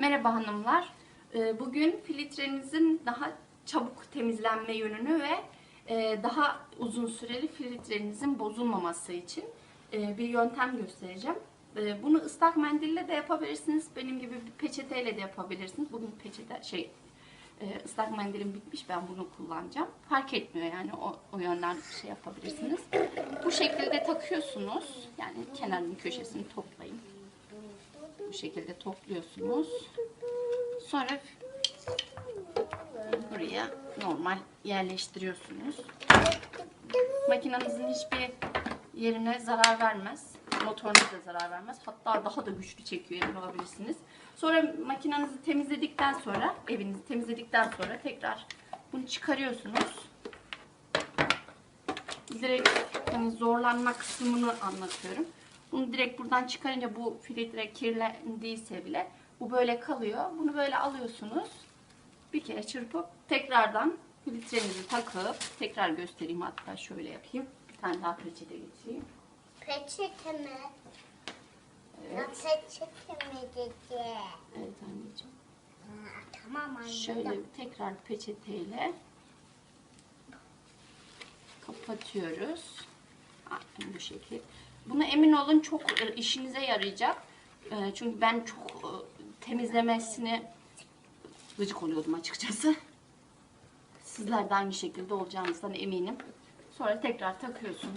Merhaba hanımlar. Ee, Bugün filtrenizin daha çabuk temizlenme yönünü ve e, daha uzun süreli filtrenizin bozulmaması için e, bir yöntem göstereceğim. E, Bunu ıslak mendille de yapabilirsiniz. Benim gibi bir peçeteyle de yapabilirsiniz. Bugün peçete şey e, ıslak mendilim bitmiş. Ben bunu kullanacağım. Fark etmiyor yani o, o yönden şey yapabilirsiniz. Bu şekilde takıyorsunuz. Yani kenarının köşesini toplayın. Bu şekilde topluyorsunuz. Sonra buraya normal yerleştiriyorsunuz. Makinenizin hiçbir yerine zarar vermez. Motorunuza da zarar vermez. Hatta daha da güçlü çekiyor emin olabilirsiniz. Sonra makinenizi temizledikten sonra, evinizi temizledikten sonra tekrar bunu çıkarıyorsunuz. Direkt hani zorlanma kısmını anlatıyorum. Bunu direkt buradan çıkarınca bu filtre kirlendiyse bile bu böyle kalıyor. Bunu böyle alıyorsunuz. Bir kere çırpıp tekrardan filtrenizi takıp tekrar göstereyim hatta şöyle yapayım. Bir tane daha peçete getireyim. Peçete mi? Evet. Peçete mi dedi? Evet anneciğim. Ha, tamam anladım. Şöyle tekrar peçeteyle kapatıyoruz. Bu şekil. Buna emin olun çok e, işinize yarayacak. E, Çünkü ben çok e, temizlemesini gıcık oluyordum açıkçası. Sizler de aynı şekilde olacağınızdan eminim. Sonra tekrar takıyorsunuz.